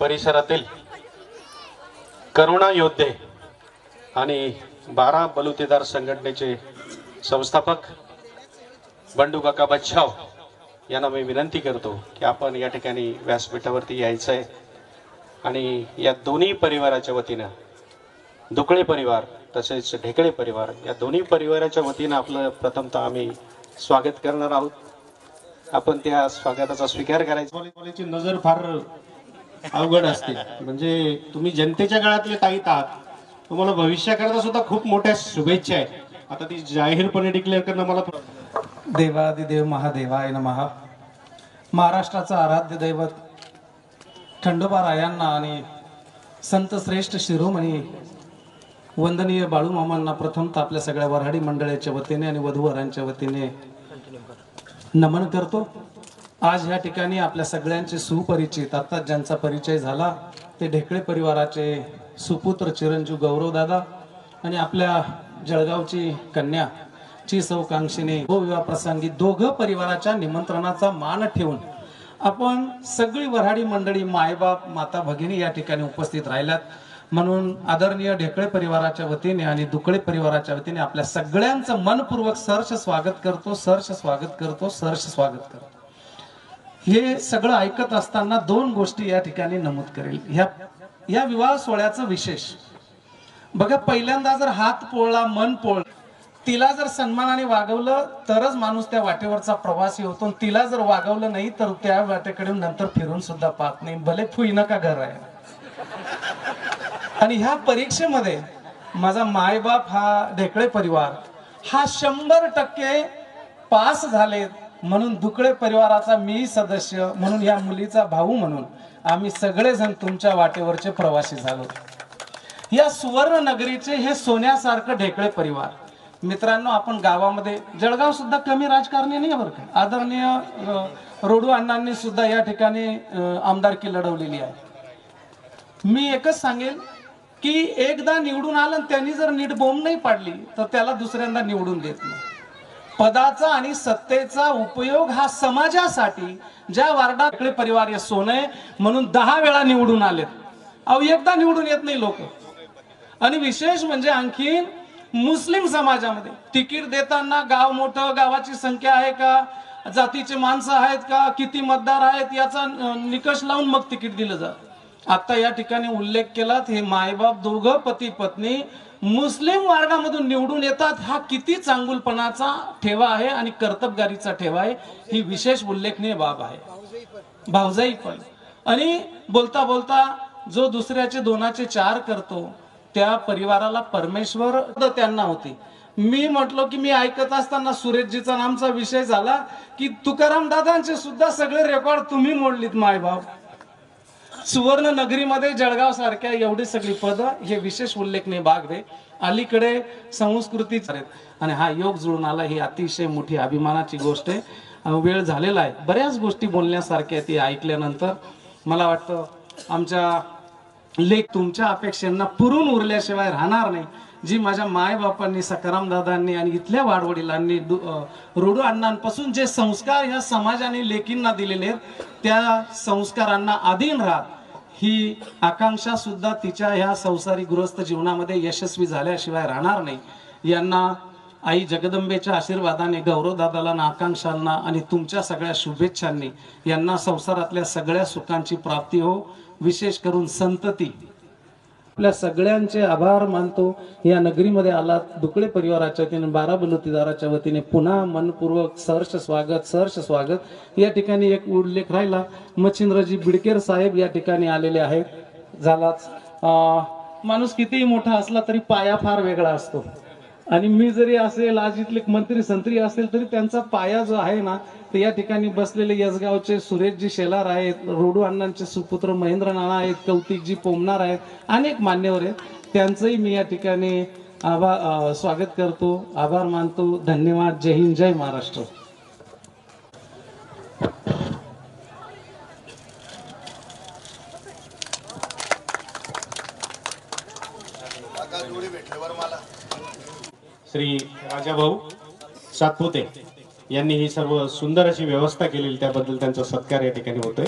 परिसरातील करुणा योद्धे आणि बारा बलुतेदार संघटनेचे संस्थापक बंडू काका बच्छाव यांना मी विनंती करतो की आपण या ठिकाणी व्यासपीठावरती यायचं आहे आणि या दोन्ही परिवाराच्या वतीनं दुकळे परिवार तसेच ढेकळे परिवार या दोन्ही परिवाराच्या वतीनं आपलं प्रथमतः आम्ही स्वागत करणार आहोत. आपण त्या स्वागताचा स्वीकार करायचा. नजर फार अवघड असते. म्हणजे तुम्ही जनतेच्या काळातले ताईत आहात तुम्हाला भविष्याकरता सुद्धा खूप मोठ्या शुभेच्छा आहेत. आता ती जाहीरपणे डिक्लेअर करणं मला देवादिदेव महादेवाय नमः. महाराष्ट्राचं आराध्य दैवत खंडोबा रायांना आणि संत श्रेष्ठ शिरोमणी वंदनीय बाळूमामांना प्रथमतः आपल्या सगळ्या वऱ्हाडी मंडळाच्या वतीने आणि वधूवरांच्या वतीने नमन करतो. आज ह्या ठिकाणी आपल्या सगळ्यांचे सुपरिचित आता ज्यांचा परिचय झाला ते ढेकळे परिवाराचे सुपुत्र चिरंजीव गौरवदादा आणि आपल्या जळगावची कन्या ची सौकांक्षीने गोविवाह हो प्रसंगी दोघं परिवाराच्या निमंत्रणाचा मान ठेवून आपण सगळी वऱ्हाडी मंडळी मायबाप माता भगिनी या ठिकाणी उपस्थित राहिल्यात. म्हणून आदरणीय ढेकळे परिवाराच्या वतीने आणि दुकळे परिवाराच्या वतीने आपल्या सगळ्यांचं मनपूर्वक सहर्ष स्वागत करतो सहर्ष स्वागत करतो सहर्ष स्वागत करतो. हे सगळं ऐकत असताना दोन गोष्टी या ठिकाणी नमूद करेल. ह्या या विवाह सोहळ्याचं विशेष. बघा पहिल्यांदा जर हात पोळला मन पोळ तिला जर सन्मानाने वागवलं तरच माणूस त्या वाटेवरचा प्रवासी होतो आणि तिला जर वागवलं नाही तर त्या वाटेकडे नंतर फिरून सुद्धा पाहत नाही. भले फुई नका घर आहे. आणि ह्या परीक्षेमध्ये माझा मायबाप हा ढेकळे परिवार हा शंभर टक्के पास झालेत. म्हणून दुकळे परिवाराचा मी सदस्य म्हणून या मुलीचा भाऊ म्हणून आम्ही सगळेजण तुमच्या वाटेवरचे प्रवासी झालो. या सुवर्ण नगरीचे हे सोन्यासारखं ढेकळे परिवार. मित्रांनो आपण गावामध्ये जळगाव सुद्धा कमी राजकारणी नाही बरं का? आदरणीय रोडू अण्णांनी सुद्धा या ठिकाणी आमदारकी लढवलेली आहे. मी एकच सांगेल की एकदा निवडून आलं आणि त्यांनी जर नीट बोंब नाही पाडली तर त्याला दुसऱ्यांदा निवडून देत नाही. पदाचा आणि सत्तेचा उपयोग हा समाजासाठी ज्या वार्डाकडे परिवार हे सोनं आहे म्हणून दहा वेळा निवडून आलेत. अहो एकदा निवडून येत नाही लोक. आणि विशेष म्हणजे आणखीन मुस्लिम समाजामध्ये. तिकीट देताना गाव मोठं गावाची संख्या आहे का? जातीचे माणसं आहेत का? किती मतदार आहेत? याचा निकष लावून मग तिकीट दिलं जातं. आता या ठिकाणी उल्लेख केलात हे मायबाप दोघं पती पत्नी मुस्लिम वर्गामधून निवडून येतात हा किती चांगुलपणाचा ठेवा आहे आणि कर्तबगारीचा ठेवा आहे ही विशेष उल्लेखनीय बाब आहे. भावजाई पण. आणि बोलता बोलता जो दुसऱ्याचे दोनाचे चार करतो त्या परिवाराला परमेश्वर त्यांना होती. मी म्हटलो की मी ऐकत असताना सुरेशजीचा नामचा विषय झाला की तुकाराम दादांचे सुद्धा सगळे रेकॉर्ड तुम्ही मोडलीत मायबाप. सुवर्ण नगरीमध्ये जळगाव सारख्या एवढी सगळी पद हे विशेष उल्लेखनीय भाग आहे अलीकडे संस्कृती आणि हा योग जुळून आला ही अतिशय मोठी अभिमानाची गोष्ट आहे. वेळ झालेला आहे. बऱ्याच गोष्टी बोलण्यासारख्या ती ऐकल्यानंतर मला वाटतं आमच्या लेख तुमच्या अपेक्षांना पुरून उरल्याशिवाय राहणार नाही. जी माझ्या मायबापांनी सकाराम दादांनी आणि इथल्या वाडवडिलांनी रुडू अण्णांपासून जे संस्कार ह्या समाजाने लेकींना दिलेले आहेत त्या संस्कारांना अधीन राहत ही आकांक्षा सुद्धा तिच्या ह्या संसारी गृहस्थ जीवनामध्ये यशस्वी झाल्याशिवाय राहणार नाही. यांना आई जगदंबेच्या आशीर्वादाने गौरवदादाला आणि आकांक्षांना आणि तुमच्या सगळ्या शुभेच्छांनी यांना संसारातल्या सगळ्या सुखांची प्राप्ती हो. विशेष करून संतती. आपल्या सगळ्यांचे आभार मानतो. या नगरीमध्ये आलात. दुकडे परिवाराच्या वतीने बारा बलुतीदाराच्या वतीने पुन्हा मनपूर्वक सहर्ष स्वागत सहर्ष स्वागत. या ठिकाणी एक उल्लेख राहिला. मच्छिंद्रजी बिडकेर साहेब या ठिकाणी आलेले आहेत. झालाच. माणूस कितीही मोठा असला तरी पाया फार वेगळा असतो. आणि मी जरी असेल आज इथले मंत्री संत्री असेल तरी त्यांचा पाया जो आहे ना तर या ठिकाणी बसलेले यसगावचे सुरेशजी शेलार आहेत रोडू अण्णांचे सुपुत्र महेंद्र नाना आहेत कौतिकजी पोमणार आहेत अनेक मान्यवर आहेत. त्यांचंही मी या ठिकाणी आभार स्वागत करतो आभार मानतो. धन्यवाद. जय हिंद. जय महाराष्ट्र. श्री राजाभाऊ सातपुते यांनी ही सर्व सुंदर अशी व्यवस्था केलेली त्याबद्दल त्यांचा सत्कार या ठिकाणी होतोय.